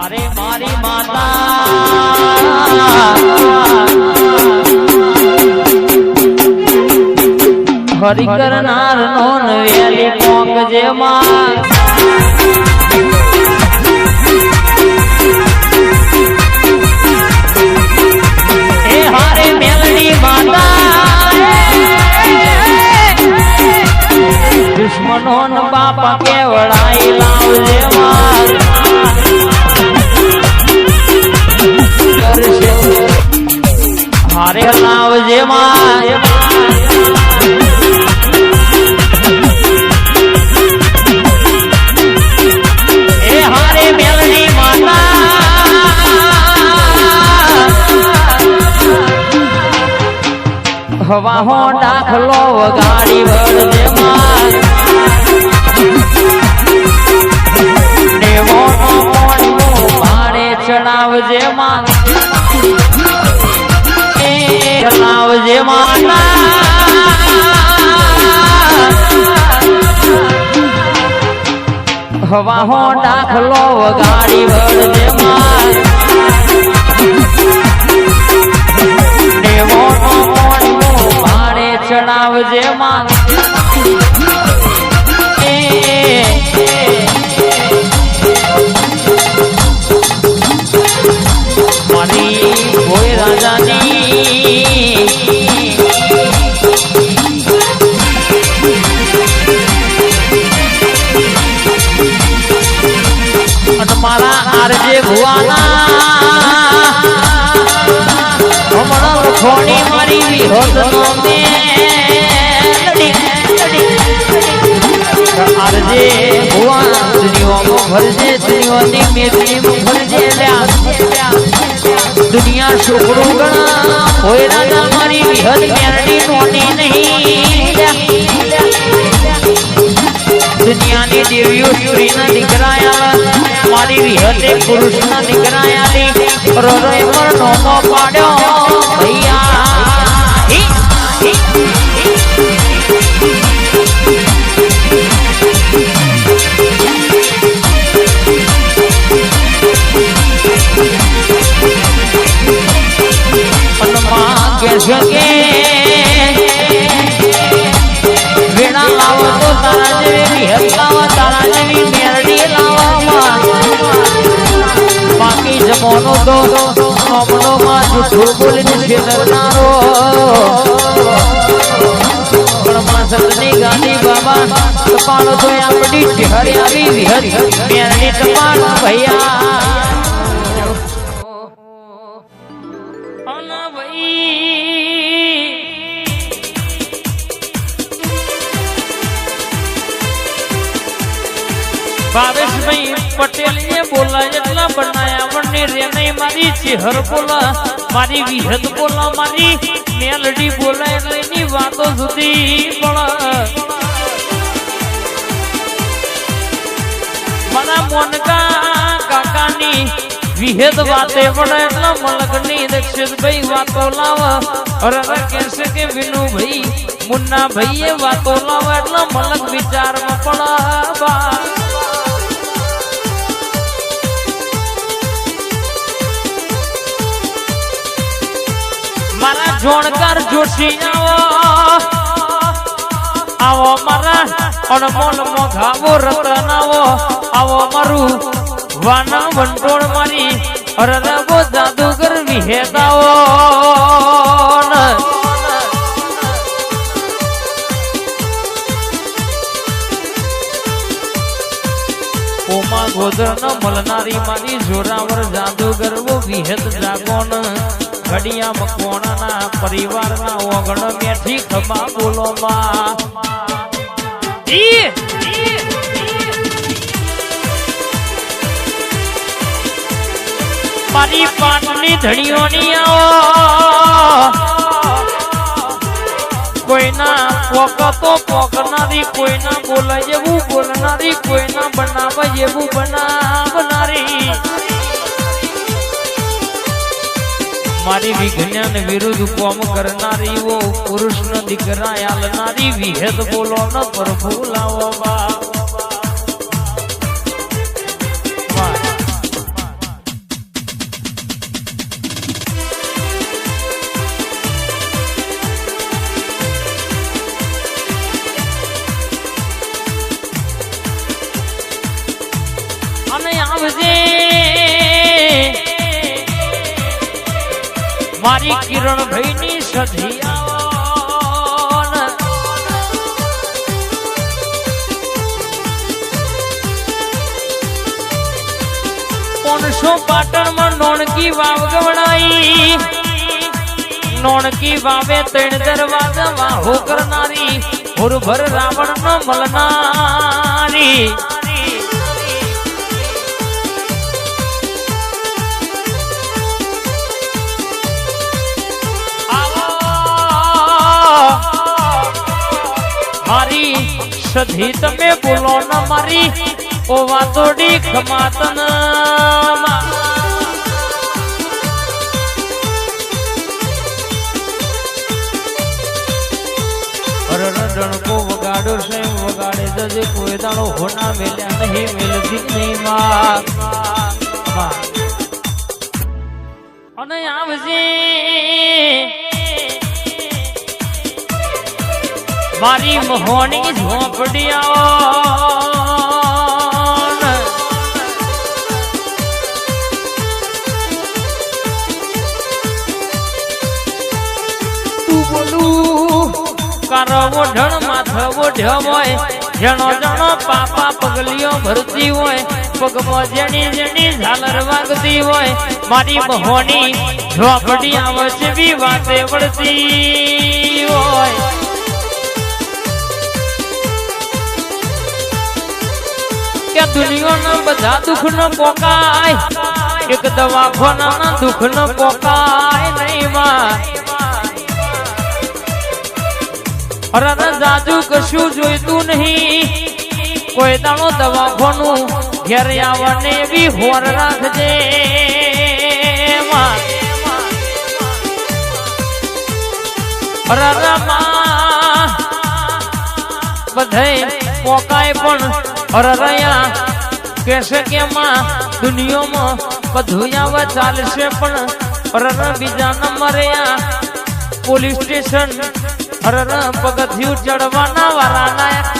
અરે મારી માતા. હરી કરનાર નોન વેલી કોક દુશ્મનો બાપા કેવડાઈ લાવજે. લાવજે માર. મેલડી માતા. હવા હો દાખલો વગાડી વળજે માર. દેવો મોણિયો ભાડે ચડાવજે માર. હવા હો દાખલો વગાડી વળજે માર દેવો ભાડે ચડાવજે માર મારી કોઈ રાજાની આરજે ભુવા ભરજે દુનિયાની મેદનીમાં ભરજે. દુનિયા છોકરો ગણા હોય રાજા મારી વિહદ મેરડી નોની નહીં દુનિયાની દેવીઓ સ્ત્રીના દીકરાયા મારી વિહદે પુરુષના દીકરાયાની હૃદય પર નોમો પાડ્યો હનુમાન કે છે કે વીણા લાવો તો તારા જેવી હકાવા તારા જેવી મેરડી લાવવામાં. બાકી જમોનો તો અમનો માં જૂઠું બોલીને છેતરનારો માસરની ગાંધી બાબા, કપાળ તો આપણી ચહેરે આવી વિહત મેરડી કપાળ ભૈયા. ભાવેશભાઈ પટેલ એ બોલા એટલા બનાયા. મને રે નહીં મારી ચેહર બોલા, મારી વિહદ બોલા, મારી મેલડી બોલા એટલે એની વાતો સુધી પણ મારા મોનકા કાકાની વિહેદ વાતે પડે એટલા મલકની દક્ષિતભાઈ વાતો લાવ. અરે કહેશે કે વિનુભાઈ મુન્ના ભાઈએ વાતો લાવ એટલા મલક વિચારમાં પડ જોણકાર જોશી આવો. આવો મારા અણમોલ મોઘાવો રતન આવો. મારું વાના વંટોળ મારી અરદાવો જાદુગર વિહેદાવો ઓમા ગોદર ન મલનારી મારી જોરાવર જાદુગર વો વિહેદ જાગોન. ઘડિયા મકવાણાના પરિવારના ઓગણ મેથી ખમા બોલો માં. મારી પાટની ધણીઓની આવો. કોઈના પોક તો પોકનારી કોઈના બોલાય જેવું બોલનારી, કોઈના બનાવે જેવું બનાવનારી. મારી વિજ્ઞાન વિરુદ્ધ કોમ કરનારી પુરુષ પુરુષ દીકરા આલનારી વિહેદ બોલો ન પ્રભુ લાવો મારી કિરણ ભાઈ ની સધી નોણકી વાવ ગવડાઈ. નોણકી વાવે ત્રણ દરવાજા વાહો કરનારી. ભર રાવણ નો મળનારી સધી તમે બોલો ન મારી. ઓ વાતોડી ખમાતન. રણકો વગાડો છે વગાડે જજે કોઈ દાણો હોના મેલ્યા નહીં મેલતી નહીં માં. અને આવજે. મારી મોહની ઝોપડી આવો ને. તું બોલું, કારવો ઢણ માથવો ઢમોય જણો જણો પાપા પગલીઓ ભરતી હોય, પગમાં જેની જેની ઝાલર વાગતી હોય. મારી મોહની ઝોપડી આવે વાતે વળતી હોય. કે દુનિયાના બધા દુઃખ પોકાય. એક દવાખાના દુઃખ ન પોકાય નહીં માં. અરે જાજુ કશું જોઈતું નહીં. કોઈ દાણો દવાખાનું ઘેર આવવાને એવી હોર રાખજે બધાય પોકાય પણ અરરયા કેસે કે માં દુનિયામાં બધું આવા ચાલશે પણ અરર બીજા નંબરે આ પોલીસ સ્ટેશન અરર પગથિયું ચડવાના વાળાના